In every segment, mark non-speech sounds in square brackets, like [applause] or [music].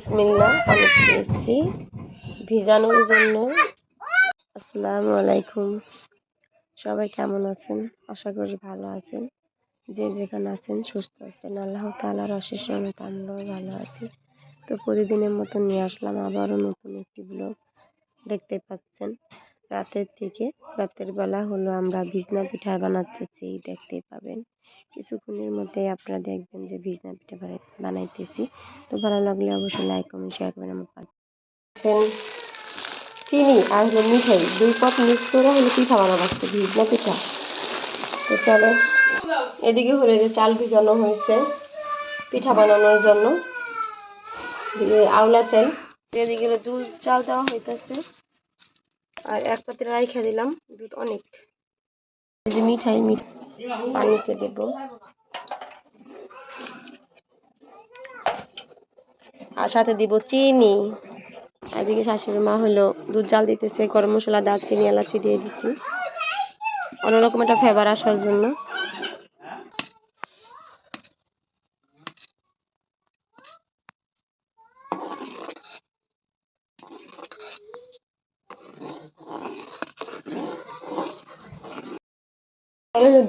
বিসমিল্লা পানি এসেছি ভিজানোর জন্য। আসসালামু আলাইকুম। সবাই কেমন আছেন? আশা করি ভালো আছেন। যে যেখানে আছেন, সুস্থ আছেন। আল্লাহ তালার অশেষ রহমত আমরাও ভালো আছি। তো প্রতিদিনের মতো নিয়ে আসলাম আবারও নতুন একটি ব্লগ দেখতে পাচ্ছেন? রাতের থেকে রাতের বেলা হলো আমরা ভিজনা পিঠা বানাতেছি দেখতে পাবেন। কিছুক্ষণের মধ্যে আপনারা দেখবেন যে ভিজনা পিঠা বানাই- বানাইতেছি। তো ভালো লাগলে অবশ্যই লাইক কমেন্ট শেয়ার করবেন আমার পাশে। চিনি আর হলো মিঠাই, দুই পথ মিক্স করে হলো পিঠা বানাবো ভিজনা পিঠা। তো চলো, এদিকে হলো যে চাল ভিজানো হয়েছে পিঠা বানানোর জন্য। আওলা চাল, এদিকে হলো দুধ, চাল দেওয়া হইতেছে। আর এক পাত্রে রাইখা দিলাম, দুধ অনেক। মিঠাই মিঠাই। পানিতে দেব। আর সাথে দিব চিনি। এদিকে শাশুড়ি মা হলো দুধ জাল দিতেছে, গরম মশলা, দারচিনি, এলাচি দিয়ে দিছি। অন্যরকম একটা ফ্লেভার আসার জন্য।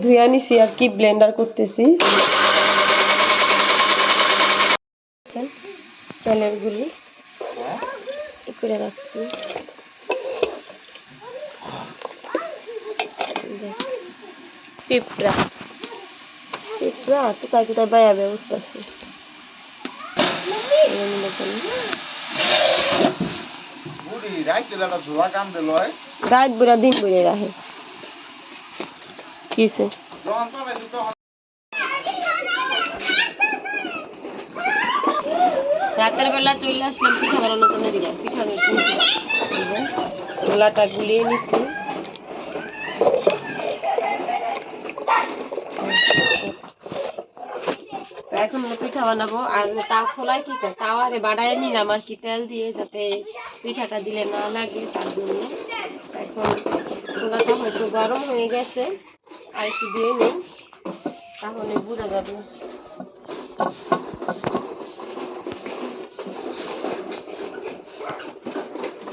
ধুয়ে নিছি আর কি ব্লেন্ডার করতেছি। চালের গুলি। করে রাখছি। পিঁপড়া। পিঁপড়া? উঠতেছে। বুড়ি রাইতে একটা ঝোলা কাম দিল রাত বুড়া দিন বুড়ে রাখে কিসে? রাতের বেলা চলে আসলাম পিঠা বানানোর জন্য দিকে পিঠা। গোলাটা গুলিয়ে নিছি। এখন পিঠা বানাবো আর তাও খোলায় কি করে? তাও আরে বাড়ায় নিলাম আর কি তেল দিয়ে যাতে পিঠাটা দিলে না লাগে তার জন্য। এখন খোলাটা হয়তো গরম হয়ে গেছে। আর একটু দিয়ে নেই তাহলে বুঝা যাবে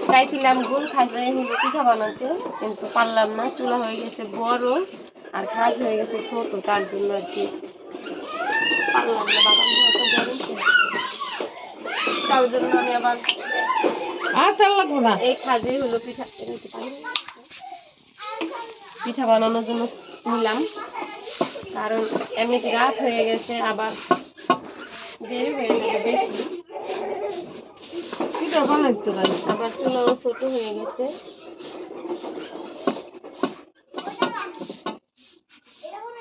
চাইছিলাম গুল খাজে হলো পিঠা বানাতে কিন্তু পারলাম না চুলা হয়ে গেছে বড় আর খাজ হয়ে গেছে ছোট তার জন্য আর কি পারলাম না ছিল। তার জন্য আমি আবার আর তেল লাগবো না এই খাজে হলো পিঠা। পিঠা বানানোর জন্য নিলাম। কারণ এমনিতে রাত হয়ে গেছে আবার দেরি হয়ে যাবে বেশি। পিঠা বানাইতে পারি? আবার চুলাও ছোট হয়ে গেছে।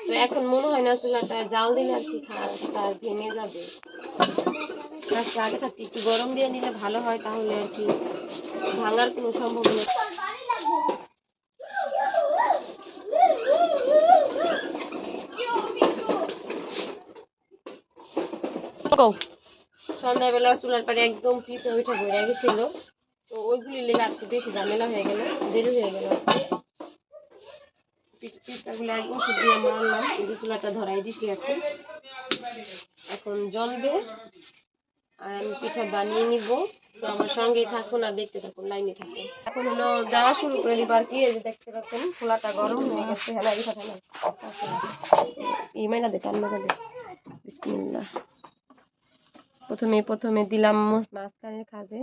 তো এখন মনে হয় না চুলাটা জাল দিলে আর কি খাওয়াটা ভেঙে যাবে। আগে থাকতে একটু গরম দিয়ে নিলে ভালো হয় তাহলে আর কি ভাঙার কোনো সম্ভব সম্ভাবনা সন্ধ্যাবেলা চুলার পাড়ে একদম পিঠে উঠে বইরা গেছিল। তো ওইগুলি লেগে আর বেশি ঝামেলা হয়ে গেল, দেরি হয়ে গেল। পিঠাগুলো এক ওষুধ দিয়ে এই যে চুলাটা ধরাই দিছি এখন। এখন জ্বলবে, আর আমি পিঠা বানিয়ে নিব। তো আমার সঙ্গেই থাকুন আর দেখতে থাকুন, লাইনে থাকুন। এখন হলো দেওয়া শুরু করে দিব আর কি, এই যে দেখতে পাচ্ছেন, খোলাটা গরম হয়ে গেছে হ্যাঁ এই কথা না ইমাইনা দে টান্না দে। বিসমিল্লাহ। প্রথমে প্রথমে দিলাম মাঝখানের খাজে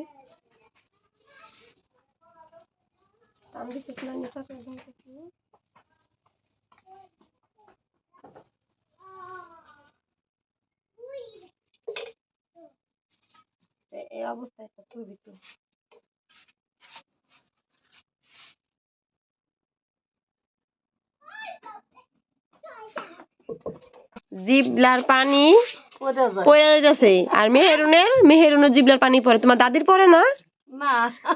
এই অবস্থায় একটা ছবি তো। জিবলার পানি পড়ে আর মেহেরুনের মেহেরুনের জিবলার পানি পড়ে তোমার দাদির পড়ে না?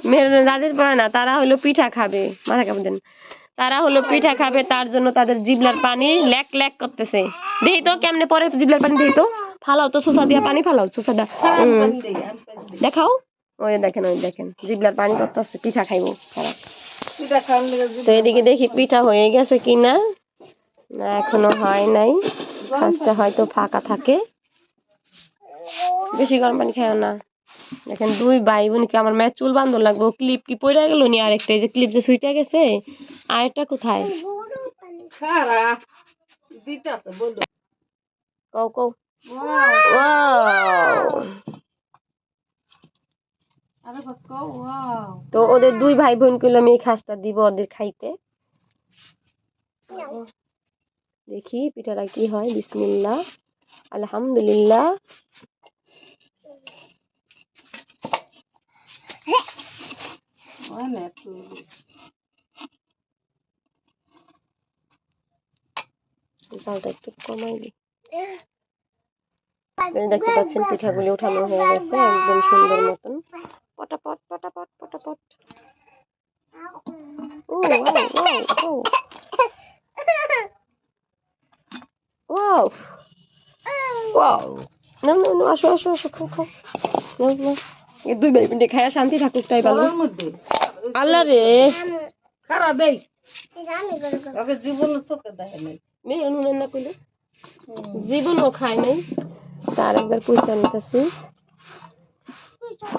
মেহেরুনের দাদির পড়ে না। তারা হলো পিঠা খাবে। মাথা কাপড় দেন তারা হলো পিঠা খাবে তার জন্য তাদের জিবলার পানি ল্যাক ল্যাক করতেছে। দেখি তো কেমনে পরে জিবলার পানি দেখি তো? ফালাও তো সোসা দিয়া পানি ফালাও সোসাটা দেখাও। ওই দেখেন ওই দেখেন। জিবলার পানি করতেছে পিঠা খাইবো। তো এদিকে দেখি পিঠা হয়ে গেছে কিনা। না এখনও হয় নাই। কাজটা হয়তো ফাঁকা থাকে। বেশি গরম পানি খাইও না। দেখেন দুই ভাই বোনকে আমার ম্যাচ চুল বান্ধব লাগবে। ক্লিপ কি পড়ে গেল নি আরেকটা? এই যে ক্লিপ যে সুইটা গেছে আরেকটা কোথায়? কও কও। তো ওদের দুই ভাই বোন আমি এই খাসটা দিব ওদের খাইতে। দেখি পিঠাটা কি হয় বিসমিল্লাহ। আলহামদুলিল্লাহ। না একটু একটু কমাই দিই। দেখতে পাচ্ছেন পিঠাগুলি উঠানো হয়ে গেছে একদম সুন্দর মতন। পটাপট পটাপট পটাপট। ও ওয়াও ওয়াও ওয়াও। ওয়াও। না না আসো আসো আসো খাও খাও। নাও নাও। এই দুই ভাই বোনকে খায়া শান্তি থাকুক তাই ভালো। আল্লাহ রে। খারা দেই। ওকে জীবন চোখে দেখে নাই। মেয়ে নুন না কইলে জীবনও খায় নাই। তার একবার পয়সা নিতেছি।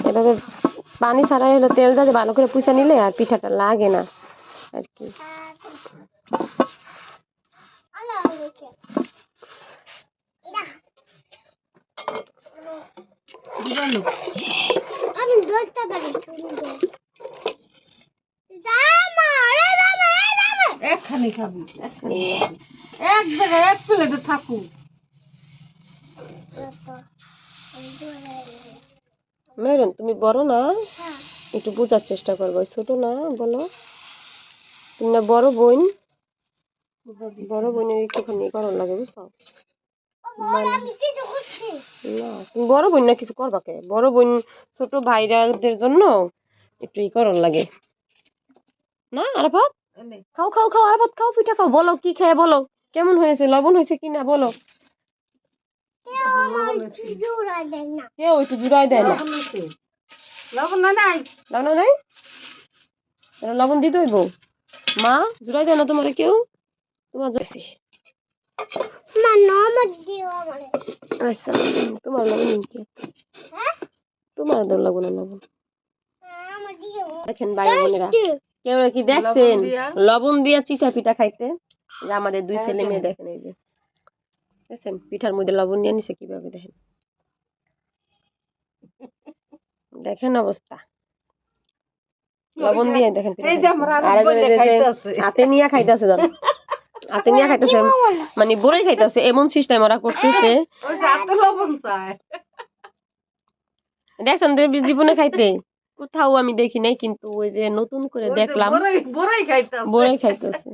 এভাবে পানি ছাড়াই হলো তেল দিয়ে ভালো করে পুষা নিলে আর পিঠাটা লাগে না আর কি। জীবাণু আমি ধরতে পারি। একখানি খাবি এক জায়গায় এক প্লেটে থাকুক। মেরুন তুমি বড় না? একটু বোঝার চেষ্টা করব ছোট না বলো। তুমি না বড় বোন? বড় বোনের একটুখানি গরম লাগে বুঝছ? না বড় বোন না কিছু করবা কে? বড় বোন ছোট ভাইরাদের জন্য একটু ই করন লাগে। না আরাফাত? এনে, খাও খাও খাও আরাফাত খাও পিঠা খাও বলো কি খেয়ে বলো। কেমন হয়েছে? লবণ হয়েছে কি না? বলো। লবণ আছে। কেউ একটু জুড়াই দেয় না। লবণ আছে। লবণ না নাই। লবণ নাই? তাহলে লবণ দিতে হইব মা জুড়াই দেয় না তোমার কেউ? তোমার জুড়াইছি আচ্ছা তোমার লবণ কি? তোমার দর লাগবো না লবণ। দেখেন ভাই বোনেরা কেউ কি দেখছেন? লবণ দিয়া? চিঠা পিঠা খাইতে? যে আমাদের দুই হ্যাঁ, ছেলে মেয়ে দেখেন এই যে। দেখছেন? পিঠার মধ্যে লবণ নিয়ে নিছে কীভাবে দেখেন? দেখেন অবস্থা। লবণ দিয়ে দেখেন। হাতে নিয়ে খাইতেছে ধর। হাতে নিয়ে খাইতেছে মানে বড়ই খাইতেছে এমন সিস্টেম ওরা করতেছে। [laughs] ওই যে হাতে লবণ চায়। দেখছেন দেব জীবনে খাইতে। কোথাও আমি দেখি নাই কিন্তু ওই যে নতুন করে দেখলাম বড়ই খাইতাছে। বড়ই খাইতেছে।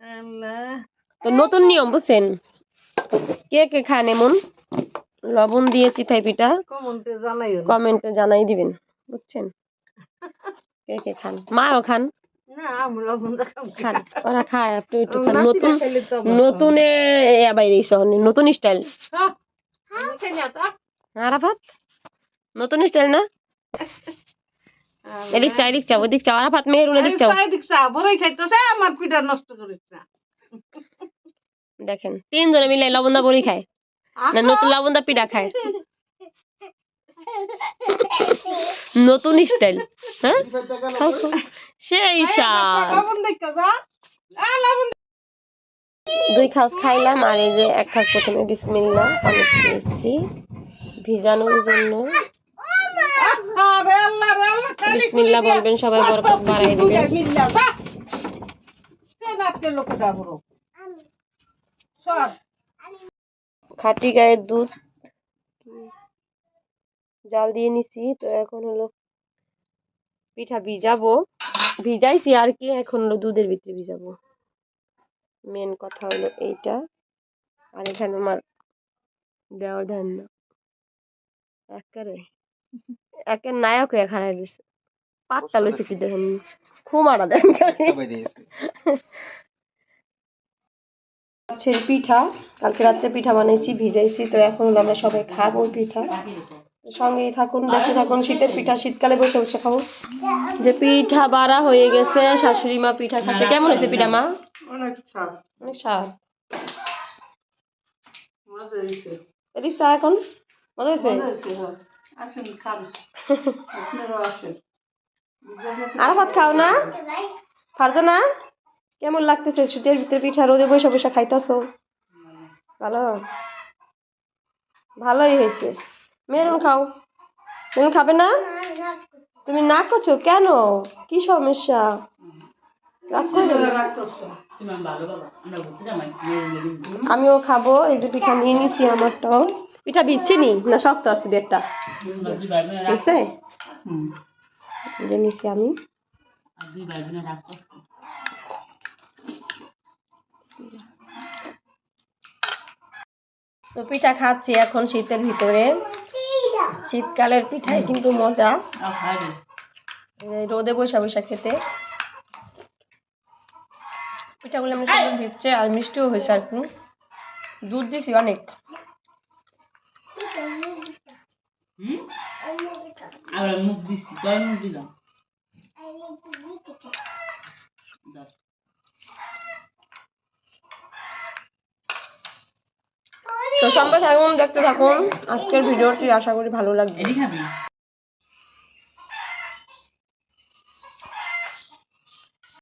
আল্লাহ। তো নতুন নিয়ম বুঝছেন? কে কে খান এমন? লবণ দিয়ে চিথাই পিঠা কমেন্টে জানাই দিবেন বুঝছেন? কে কে খান? মাও খান। ওরা খায় আপনি একটু নতুন নতুনে বাইরে নতুন স্টাইল না তো। আরাফাত নতুন স্টাইল না? এদিক চা এদিক চা ওদিক চা আরাফাত মেহেরুন এদিক চাও এদিক চা, বড়ই খাইতেছে আমার পিঠা নষ্ট করিস না। দেখেন তিনজনে মিলে লবণ বড়ি খায়। না নতুন লবণ দা পিঠা খায়। [laughs] নতুন স্টাইল হ্যাঁ। সেই লবণ দুই খাস খাইলাম আর এই যে এক খাস প্রথমে বিসমিল্লা দিয়েছি ভিজানোর জন্য। বিসমিল্লা বলবেন সবাই বরকত বাড়াই দিবেন। খাঁটি গায়ের দুধ। জাল দিয়ে নিছি। তো এখন হলো পিঠা ভিজাবো। ভিজাইছি আর কি এখন হলো দুধের ভিতরে ভিজাবো। মেন কথা হলো এইটা। আর এখানে আমার দেওয়া ধান না একেবারে। একের নায়ক এখানে দিছে। পাটটা লইছে কি দেখেন? খুমারা দেন হচ্ছে পিঠা। কালকে রাত্রে পিঠা বানাইছি ভিজাইছি। তো এখন আমরা সবাই খাব পিঠা। সঙ্গেই থাকুন দেখতে থাকুন শীতের পিঠা শীতকালে বসে বসে খাব। যে পিঠা বাড়া হয়ে গেছে শাশুড়ি মা পিঠা খাচ্ছে। কেমন হয়েছে পিঠা মা? অনেক স্বাদ। অনেক স্বাদ। এদিক চা এখন। মজা হয়েছে? হ্যাঁ। আসেন খান। আপনারাও আসেন। আর ভাত খাও না? পারতো না কেমন লাগতেছে শীতের ভিতরে পিঠা? রোদে বসে বসে খাইতেছো? ভালো? ভালোই হয়েছে। মেরুন খাও। মেরুন খাবে না? তুমি না করছ? কেন? কি সমস্যা? আমিও খাব, এই যে পিঠা নিয়ে নিছি আমারটাও। পিঠা বিচ্ছে নি? না, শক্ত আছে বেডটা বুঝছে নিছি আমি। তো পিঠা খাচ্ছি এখন শীতের ভিতরে। শীতকালের পিঠায় কিন্তু মজা। রোদে বৈশা বৈশা খেতে। পিঠাগুলো আমি সুন্দর ভিজছে আর মিষ্টিও হয়েছে আর কি। দুধ দিছি অনেক। আবার মুখ দিছি কয় মুখ দিলাম। সবাই থাকুন দেখতে থাকুন। আজকের ভিডিওটি আশা করি ভালো লাগবে।